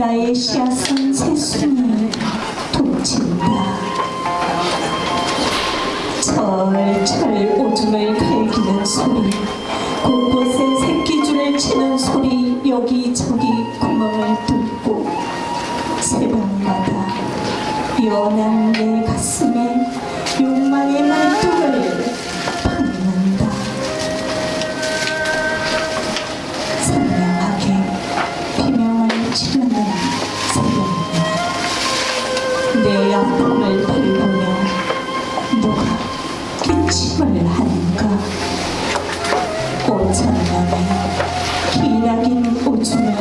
나의 씨앗은 새순이 돋친다. 철철 오줌을 갈기는 소리, 곳곳에 새끼줄을 치는 소리, 여기저기 구멍을 뚫고 새벽마다 연한 내 가슴에 욕 내 아픔을 밟으며 누가 기침을 하는가 오천년의 기나긴 오줌을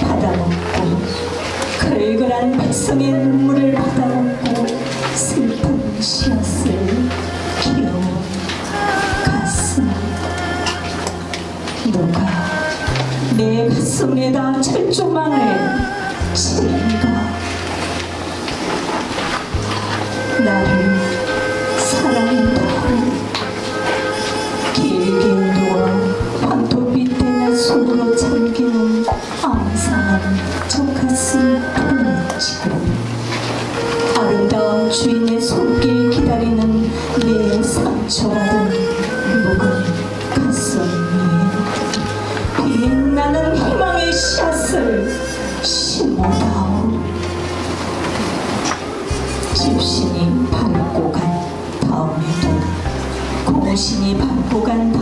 받아먹고 걸걸한 백성의 눈물을 받아먹고 슬픈 씨앗을 키워온 가슴 누가 내 가슴에다 철조망을 치는가 나를 사랑한다고 길게 누워 황토빛 때나 손으로 잠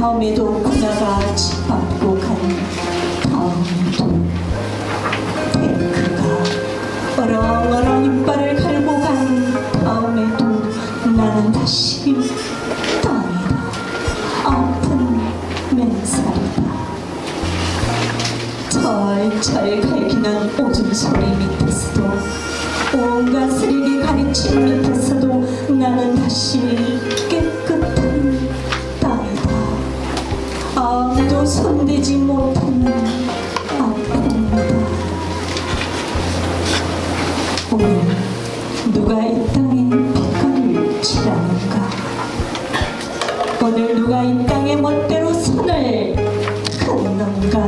다음에도 군화가 짓밟고 간 다음에도 탱크가 어렁어렁 이빨을 갈고 간 다음에도 나는 다시 땅이다 아픈 맨살이다. 철철 갈기는 오줌 소리 밑에서도 온갖 쓰레기 가르침 밑에서 아무도 손대지 못하는 아픔이다. 오늘 누가 이 땅에 빛깔을 칠하는가 오늘 누가 이 땅에 멋대로 손을 긋는가?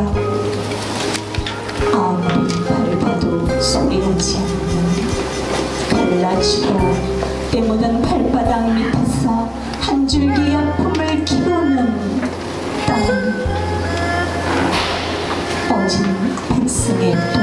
아무리 밟아도 소리나지 않는 갈라지고 때묻은 발바닥 밑 送